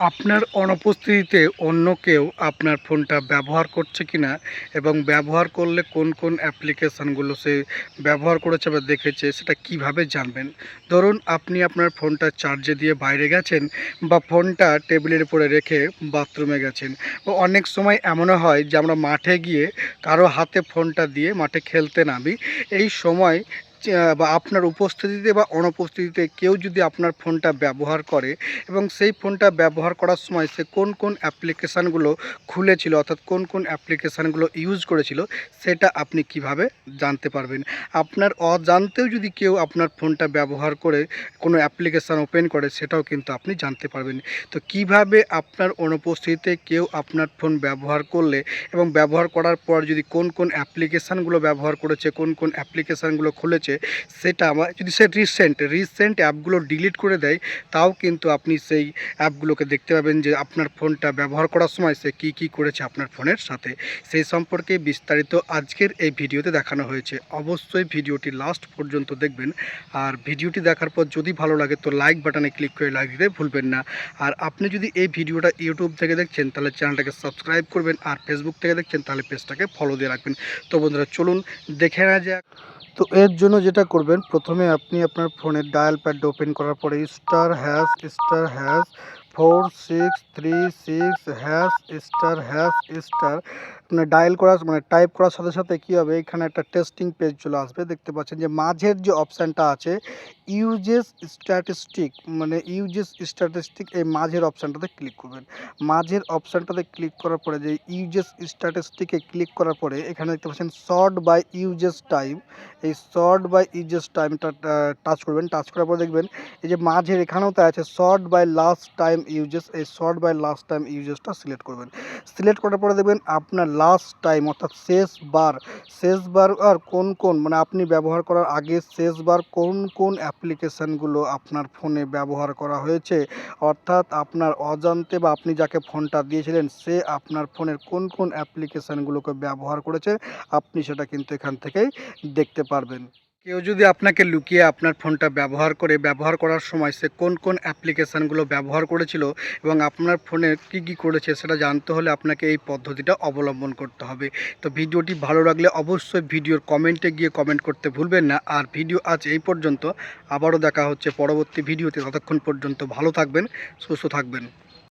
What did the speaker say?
আপনার অনুপস্থিতিতে অন্য কেউ আপনার ফোনটা ব্যবহার করছে কিনা এবং ব্যবহার করলে কোন কোন অ্যাপ্লিকেশানগুলো সে ব্যবহার করেছে বা দেখেছে সেটা কীভাবে জানবেন? ধরুন আপনি আপনার ফোনটা চার্জে দিয়ে বাইরে গেছেন বা ফোনটা টেবিলের উপরে রেখে বাথরুমে গেছেন। বা অনেক সময় এমনও হয় যে আমরা মাঠে গিয়ে কারও হাতে ফোনটা দিয়ে মাঠে খেলতে নামি। এই সময় বা আপনার উপস্থিতিতে বা অনুপস্থিতিতে কেউ যদি আপনার ফোনটা ব্যবহার করে এবং সেই ফোনটা ব্যবহার করার সময় সে কোন কোন অ্যাপ্লিকেশানগুলো খুলেছিল অর্থাৎ কোন কোন অ্যাপ্লিকেশানগুলো ইউজ করেছিল, সেটা আপনি কীভাবে জানতে পারবেন? আপনার অজান্তেও যদি কেউ আপনার ফোনটা ব্যবহার করে কোনো অ্যাপ্লিকেশান ওপেন করে, সেটাও কিন্তু আপনি জানতে পারবেন। তো কীভাবে আপনার অনুপস্থিতিতে কেউ আপনার ফোন ব্যবহার করলে এবং ব্যবহার করার পর যদি কোন কোন অ্যাপ্লিকেশানগুলো ব্যবহার করেছে, কোন কোন অ্যাপ্লিকেশানগুলো খুলেছে সেটা আমার, যদি সে রিসেন্ট রিসেন্ট অ্যাপগুলো ডিলিট করে দেয়, তাও কিন্তু আপনি সেই অ্যাপগুলোকে দেখতে পাবেন যে আপনার ফোনটা ব্যবহার করার সময় সে কী কী করেছে আপনার ফোনের সাথে। সেই সম্পর্কে বিস্তারিত আজকের এই ভিডিওতে দেখানো হয়েছে। অবশ্যই ভিডিওটি লাস্ট পর্যন্ত দেখবেন। আর ভিডিওটি দেখার পর যদি ভালো লাগে তো লাইক বাটনে ক্লিক করে লাইক দিতে ভুলবেন না। আর আপনি যদি এই ভিডিওটা ইউটিউব থেকে দেখছেন, তাহলে চ্যানেলটাকে সাবস্ক্রাইব করবেন। আর ফেসবুক থেকে দেখছেন, তাহলে পেজটাকে ফলো দিয়ে রাখবেন। তো বন্ধুরা, চলুন, দেখে নেওয়া যাক। তো এর জন্য যেটা করবেন, প্রথমে আপনি আপনার ফোনের ডায়াল প্যাড ওপেন করার পরে star hash star hash four six three six hash star hash star. মানে ডায়াল করার মানে টাইপ করার সাথে সাথে কী হবে? এখানে একটা টেস্টিং পেজ চলে আসবে। দেখতে পাচ্ছেন যে মাঝের যে অপশানটা আছে, ইউজেস স্ট্যাটিস্টিক মানে ইউজেস স্ট্যাটিস্টিক এই মাঝের অপশানটাতে ক্লিক করবেন। মাঝের অপশানটাতে ক্লিক করার পরে যে ইউজেস স্ট্যাটিস্টিকে ক্লিক করার পরে এখানে দেখতে পাচ্ছেন শর্ট বাই ইউজেস টাইম। এই শর্ট বাই ইউজেস টাইমটা টাচ করবেন। টাচ করার পর দেখবেন, এই যে মাঝের এখানেও তাই আছে short by last time usages এই শর্ট বাই লাস্ট টাইম ইউজেসটা সিলেক্ট করবেন। সিলেক্ট করার পরে দেখবেন আপনার লাস্ট টাইম অর্থাৎ শেষবার শেষবার আর কোন কোন মানে আপনি ব্যবহার করার আগে শেষবার কোন কোন অ্যাপ্লিকেশানগুলো আপনার ফোনে ব্যবহার করা হয়েছে? অর্থাৎ আপনার অজান্তে বা আপনি যাকে ফোনটা দিয়েছিলেন, সে আপনার ফোনের কোন কোন অ্যাপ্লিকেশানগুলোকে ব্যবহার করেছে, আপনি সেটা কিন্তু এখান থেকেই দেখতে পারবেন। কেউ যদি আপনাকে লুকিয়ে আপনার ফোনটা ব্যবহার করে, ব্যবহার করার সময় সে কোন কোন অ্যাপ্লিকেশানগুলো ব্যবহার করেছিল এবং আপনার ফোনে কী কী করেছে সেটা জানতে হলে আপনাকে এই পদ্ধতিটা অবলম্বন করতে হবে। তো ভিডিওটি ভালো লাগলে অবশ্যই ভিডিওর কমেন্টে গিয়ে কমেন্ট করতে ভুলবেন না। আর ভিডিও আজ এই পর্যন্ত। আবারও দেখা হচ্ছে পরবর্তী ভিডিওতে। ততক্ষণ পর্যন্ত ভালো থাকবেন, সুস্থ থাকবেন।